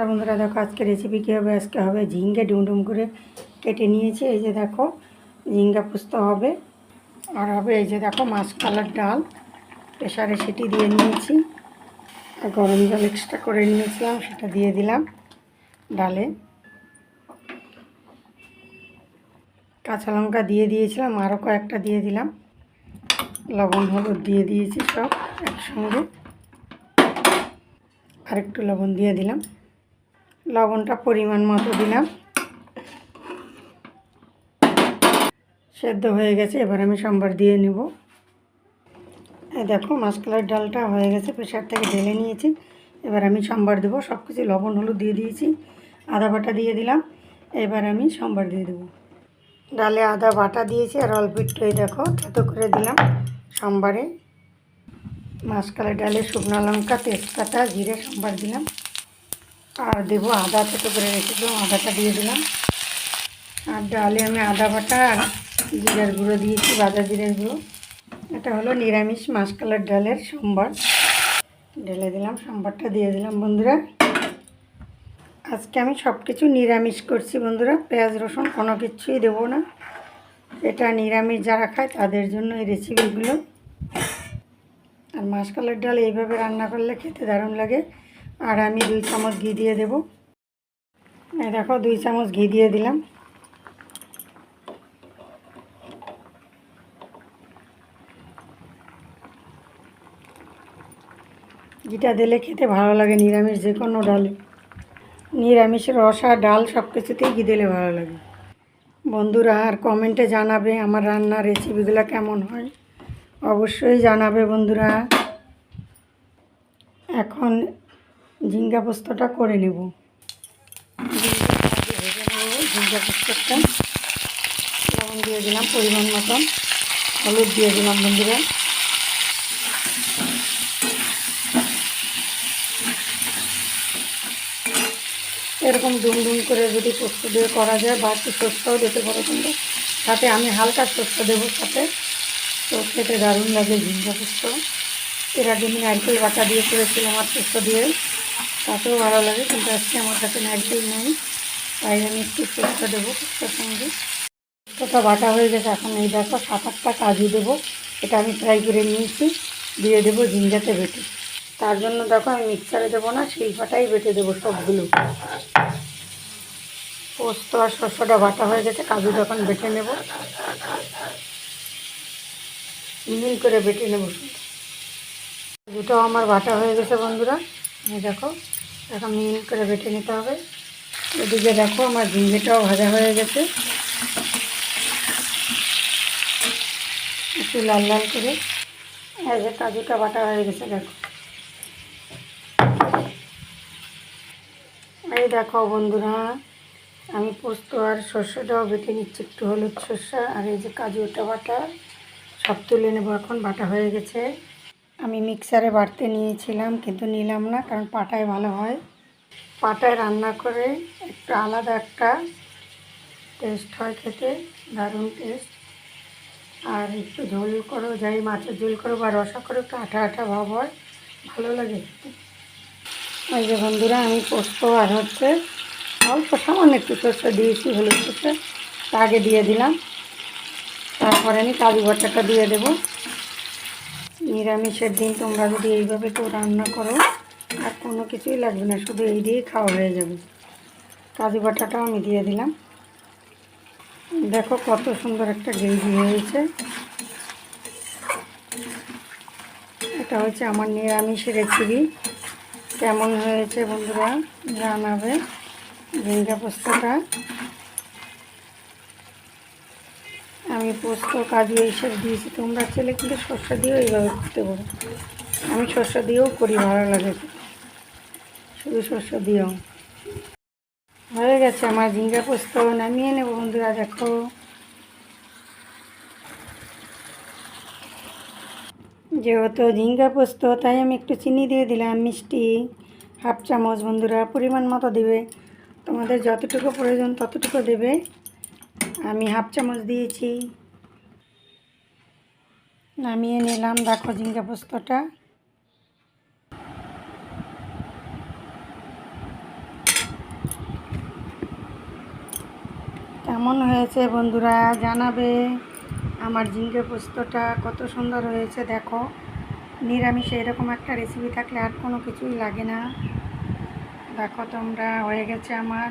নমস্কার বন্ধুরা, দেখো আজকে রেসিপি কী হবে? আজকে হবে ঝিঙ্গে ডুমডুম করে কেটে নিয়েছি। এই যে দেখো, ঝিঙ্গা পুস্ত হবে আর হবে এই যে দেখো মাছ কালার ডাল। প্রেশারে সেটি দিয়ে নিয়েছি। আর গরম জল এক্সট্রা করে নিয়েছিলাম, সেটা দিয়ে দিলাম ডালে। কাঁচা লঙ্কা দিয়ে দিয়েছিলাম আরও কয়েকটা দিয়ে দিলাম। লবণ, হলুদ দিয়ে দিয়েছি সব একসঙ্গে। আরেকটু লবণ দিয়ে দিলাম। লবণটা পরিমাণ মতো দিলাম। সেদ্ধ হয়ে গেছে, এবার আমি সম্বার দিয়ে নেব। দেখো, মাসকালার ডালটা হয়ে গেছে প্রেশার থেকে ঢেলে নিয়েছি। এবার আমি সম্বার দেবো সব কিছু লবণ, হলুদ দিয়ে দিয়েছি, আদা বাটা দিয়ে দিলাম। এবার আমি সম্বার দিয়ে দেবো। ডালে আদা বাটা দিয়েছি, আর অল্প একটু এই দেখো, থেতো করে দিলাম সম্বারে। মাসকালের ডালে শুকনো লঙ্কা, তেজপাতা, জিরে সম্বার দিলাম। আর দেবো আদা থেতো করে রেখেছিলাম আদাটা দিয়ে দিলাম। আর ডালে আমি আদা বাটা আর জিরের গুঁড়ো দিয়েছি বাজা জিরের গুঁড়ো। এটা হলো নিরামিষ মাসকালের ডালের সম্বার। ঢেলে দিলাম, সম্বারটা দিয়ে দিলাম, বন্ধুরা। আজকে আমি সব কিছু নিরামিষ করছি, বন্ধুরা। পেঁয়াজ, রসুন কোনো কিছুই দেবো না। এটা নিরামিষ যারা খায় তাদের জন্য এই রেসিপিগুলো আর মাসকালের ডাল এইভাবে রান্না করলে খেতে দারুণ লাগে। আর আমি দুই চামচ ঘি দিয়ে দেব। দেখো, দুই চামচ ঘি দিয়ে দিলাম। ঘিটা দিলে খেতে ভালো লাগে, নিরামিষ যে কোনো ডালে। নিরামিষ রসা ডাল সব কিছুতেই ঘি দিলে ভালো লাগে। বন্ধুরা, আর কমেন্টে জানাবে আমার রান্নার রেসিপিগুলো কেমন হয়। অবশ্যই জানাবে বন্ধুরা। এখন ঝিঙ্গা পোস্তটা করে নেব। ঝিঙ্গা পোস্তটা লবণ দিয়ে দিলাম পরিমাণ মতন। হলুদ দিয়ে দিলাম বন্ধুরা। এরকম ডুম ডুম করে যদি পোস্ত দিয়ে করা যায় বা একটু সস্তাও দিতে পারো কিন্তু। সাথে আমি হালকা শস্য দেবো সাথে। তো খেতে দারুণ লাগে ঝিঙ্গা পোস্ত। এর আগে আমি নারকেল বাটা দিয়ে করেছিলাম আর পোস্ত দিয়ে। তাতেও ভালো লাগে, কিন্তু আজকে আমার কাছে নারকেল নেই, তাই আমি একটু শস্য দেবো পোস্তর সঙ্গে। পোস্তটা বাটা হয়ে গেছে, এখন এই দেখো সাত আটটা কাজু দেবো, এটা আমি ফ্রাই করে নিয়েছি, দিয়ে দেবো ঝিঙ্গাতে বেটে। তার জন্য দেখো আমি মিক্সারে দেবো না, সেই শিল্পাটাই বেটে দেবো সবগুলো। পোস্ত আর শস্যটা বাটা হয়ে গেছে কাজু তখন বেটে নেব। মিহি করে বেটে নেব কাজুটাও আমার বাটা হয়ে গেছে বন্ধুরা। দেখো, এখন মিহি করে বেটে নিতে হবে। এদিকে দেখো আমার ঝিঙ্গেটাও ভাজা হয়ে গেছে। একটু লাল লাল করে। এই যে কাজুটা বাটা হয়ে গেছে, দেখো। এই দেখো বন্ধুরা, আমি পোস্ত আর শস্যটাও বেটে নিচ্ছি, একটু হলুদ শস্যা আর এই যে কাজুটা বাটা, সব তুলে নেব, এখন বাটা হয়ে গেছে। আমি মিক্সারে বাটতে নিয়েছিলাম, কিন্তু নিলাম না কারণ পাটায় ভালো হয়। পাটায় রান্না করে একটু আলাদা একটা টেস্ট হয় খেতে, দারুণ টেস্ট আর একটু ঝোল করো, যাই মাছের ঝোল করো বা রসা করো, একটু আঠা আঠা ভাব হয়, ভালো লাগে ওই যে বন্ধুরা, আমি পোস্ত আর হচ্ছে অল্প সামান্য একটু শস্য দিয়েছি, হলুদ তা আগে দিয়ে দিলাম। তারপরে আমি কাজু বাটাটা দিয়ে দেব। নিরামিষের দিন তোমরা যদি এইভাবে কেউ রান্না করো, আর কোনো কিছুই লাগবে না, শুধু এই দিয়েই খাওয়া হয়ে যাবে। কাজু বাটাটাও আমি দিয়ে দিলাম। দেখো কত সুন্দর একটা গ্রেভি হয়েছে। এটা হচ্ছে আমার নিরামিষ রেসিপি। কেমন হয়েছে বন্ধুরা জানাবে। ঝিঙ্গা পোস্তটা আমি পোস্ত, কাজু এইসব দিয়েছি। তোমরা ছেলে কিন্তু শস্য দিয়েও এইভাবে করতে পারো। আমি শস্য দিয়েও করি, ভালো লাগে। শুধু শস্য দিয়েও হয়ে গেছে আমার ঝিঙ্গা পোস্ত। নামিয়ে নেব বন্ধুরা, দেখো। যেহেতু ঝিঙ্গা পোস্ত, তাই আমি একটু চিনি দিয়ে দিলাম, মিষ্টি হাফ চামচ। বন্ধুরা, পরিমাণ মতো দেবে। তোমাদের যতটুকু প্রয়োজন ততটুকু দেবে। আমি হাফ চামচ দিয়েছি। নামিয়ে নিলাম, দেখো ঝিঙ্গা পোস্তটা। কেমন হয়েছে বন্ধুরা জানাবে। আমার ঝিঙ্গে পোস্তটা কত সুন্দর হয়েছে, দেখো। নিরামিষ এরকম একটা রেসিপি থাকলে আর কোনো কিছুই লাগে না। দেখো তোমরা, হয়ে গেছে আমার।